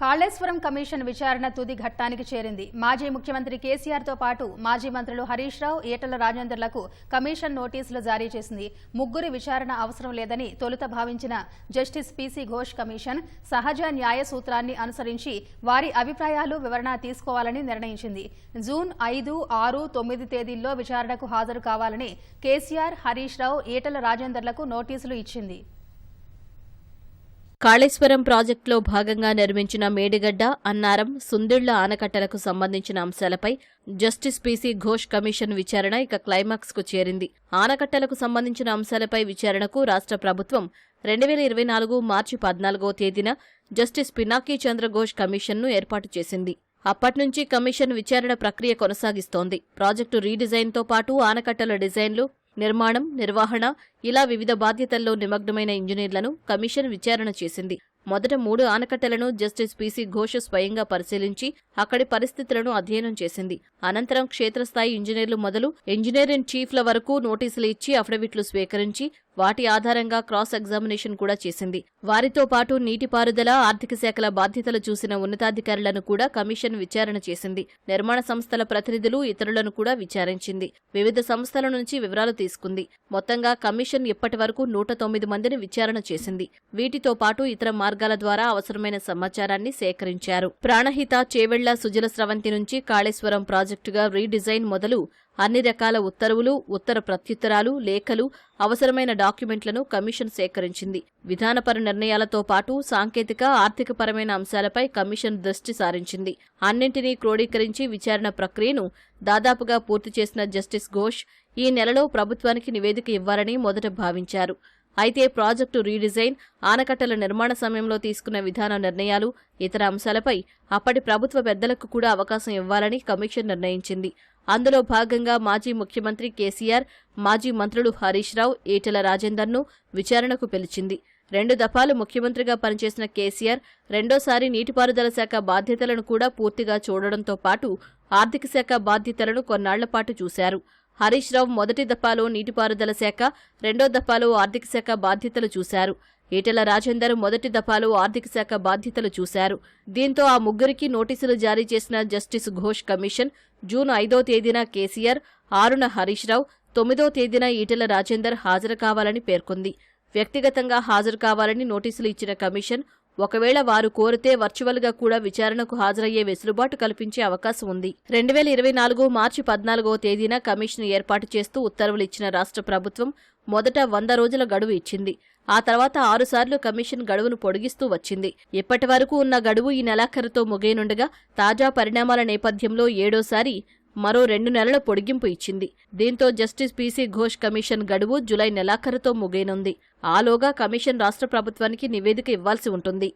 Kaleshwaram commission విచారణ తుది ఘట్టానికి చేరింది. మాజీ ముఖ్యమంత్రి కేసీఆర్తో పాటు మాజీ మంత్రులు హరీష్ రావు ఈటల రాజేందర్లకు కమిషన్ నోటీసులు జారీ చేసింది. ముగ్గురి విచారణ అవసరం లేదని తొలుత భావించిన జస్టిస్ పీసీ ఘోష్ కమిషన్ సహజ న్యాయ సూత్రాన్ని అనుసరించి వారి అభిప్రాయాలు వివరణ తీసుకోవాలని నిర్ణయించింది. జూన్ ఐదు ఆరు తొమ్మిది తేదీల్లో విచారణకు హాజరు కావాలని కేసీఆర్ హరీష్ రావు ఈటల రాజేందర్లకు నోటీసులు ఇచ్చింది. కాళేశ్వరం ప్రాజెక్టులో భాగంగా నిర్మించిన మేడిగడ్డ అన్నారం సుందిళ్ళ ఆనకట్టలకు సంబంధించిన అంశాలపై జస్టిస్ పీసీ ఘోష్ కమిషన్ విచారణ ఇక క్లైమాక్స్కు చేరింది. ఆనకట్టలకు సంబంధించిన అంశాలపై విచారణకు రాష్ట్ర ప్రభుత్వం రెండు వేల ఇరవై నాలుగు మార్చి పద్నాలుగో తేదీన జస్టిస్ పినాకీ చంద్ర ఘోష్ కమిషన్ను ఏర్పాటు చేసింది. అప్పట్నుంచి కమిషన్ విచారణ ప్రక్రియ కొనసాగిస్తోంది. ప్రాజెక్టు రీడిజైన్తో పాటు ఆనకట్టల డిజైన్లు నిర్మాణం నిర్వహణ ఇలా వివిధ బాధ్యతల్లో నిమగ్నమైన ఇంజనీర్లను కమిషన్ విచారణ చేసింది. మొదట మూడు ఆనకట్టలను జస్టిస్ పీసీ ఘోష్ స్వయంగా పరిశీలించి అక్కడి పరిస్థితులను అధ్యయనం చేసింది. అనంతరం క్షేత్రస్థాయి ఇంజనీర్లు మొదలు ఇంజనీరింగ్ చీఫ్ల వరకు నోటీసులు ఇచ్చి అఫిడవిట్లు స్వీకరించి వాటి ఆధారంగా క్రాస్ ఎగ్జామినేషన్ కూడా చేసింది. వారితో పాటు నీటిపారుదల ఆర్థిక శాఖల బాధ్యతలు చూసిన ఉన్నతాధికారులను కూడా కమిషన్ విచారణ చేసింది. నిర్మాణ సంస్థల ప్రతినిధులు ఇతరులను కూడా విచారించింది. వివిధ సంస్థల నుంచి వివరాలు తీసుకుంది. మొత్తంగా కమిషన్ ఇప్పటి వరకు నూట తొమ్మిది మందిని విచారణ చేసింది. వీటితో పాటు ఇతర మార్గాల ద్వారా అవసరమైన సమాచారాన్ని సేకరించారు. ప్రాణహిత చేవెళ్ళ సుజల స్రవంతి నుంచి కాళేశ్వరం ప్రాజెక్టుగా రీడిజైన్ మొదలు అన్ని రకాల ఉత్తర్వులు ఉత్తర ప్రత్యుత్తరాలు లేఖలు అవసరమైన డాక్యుమెంట్లను కమిషన్ సేకరించింది. విధానపర నిర్ణయాలతో పాటు సాంకేతిక ఆర్థికపరమైన అంశాలపై కమిషన్ దృష్టి సారించింది. అన్నింటినీ క్రోడీకరించి విచారణ ప్రక్రియను దాదాపుగా పూర్తి చేసిన జస్టిస్ ఘోష్ ఈ నెలలో ప్రభుత్వానికి నివేదిక ఇవ్వాలని మొదట భావించారు. అయితే ప్రాజెక్టు రీడిజైన్ ఆనకట్టల నిర్మాణ సమయంలో తీసుకున్న విధాన నిర్ణయాలు ఇతర అంశాలపై అప్పటి ప్రభుత్వ పెద్దలకు కూడా అవకాశం ఇవ్వాలని కమిషన్ నిర్ణయించింది. అందులో భాగంగా మాజీ ముఖ్యమంత్రి కేసీఆర్ మాజీ మంత్రులు హరీష్ రావు ఈటెల రాజేందర్ను విచారణకు పిలిచింది. రెండు దఫాలు ముఖ్యమంత్రిగా పనిచేసిన కేసీఆర్ రెండోసారి నీటిపారుదల శాఖ బాధ్యతలను కూడా పూర్తిగా చూడడంతో పాటు ఆర్థిక శాఖ బాధ్యతలను కొన్నాళ్ళపాటు చూశారు. హరీష్ రావు మొదటి దఫాలో నీటిపారుదల శాఖ రెండో దఫాలో ఆర్థిక శాఖ బాధ్యతలు చూశారు. ఈటెల రాజేందర్ మొదటి దఫాలో ఆర్థిక శాఖ బాధ్యతలు చూశారు. దీంతో ఆ ముగ్గురికి నోటీసులు జారీ చేసిన జస్టిస్ ఘోష్ కమిషన్ జూన్ ఐదో తేదీన కేసీఆర్ ఆరున హరీష్ రావు తొమ్మిదో తేదీన ఈటెల రాజేందర్ హాజరు కావాలని పేర్కొంది. వ్యక్తిగతంగా హాజరు కావాలని నోటీసులు ఇచ్చిన కమిషన్ ఒకవేళ వారు కోరితే వర్చువల్గా కూడా విచారణకు హాజరయ్యే వెసులుబాటు కల్పించే అవకాశం ఉంది. రెండు వేల ఇరవై నాలుగు మార్చి పద్నాలుగో తేదీన కమిషన్ ఏర్పాటు చేస్తూ ఉత్తర్వులు ఇచ్చిన రాష్ట్ర ప్రభుత్వం మొదట వంద రోజుల గడువు ఇచ్చింది. ఆ తర్వాత ఆరుసార్లు కమిషన్ గడువును పొడిగిస్తూ వచ్చింది. ఇప్పటి వరకు ఉన్న గడువు ఈ నెలాఖరుతో ముగియనుండగా తాజా పరిణామాల నేపథ్యంలో ఏడోసారి మరో రెండు నెలల పొడిగింపు ఇచ్చింది. దీంతో జస్టిస్ పీసీ ఘోష్ కమిషన్ గడువు జులై నెలాఖరుతో ముగియనుంది. ఆలోగా కమిషన్ రాష్ట్ర ప్రభుత్వానికి నివేదిక ఇవ్వాల్సి ఉంటుంది.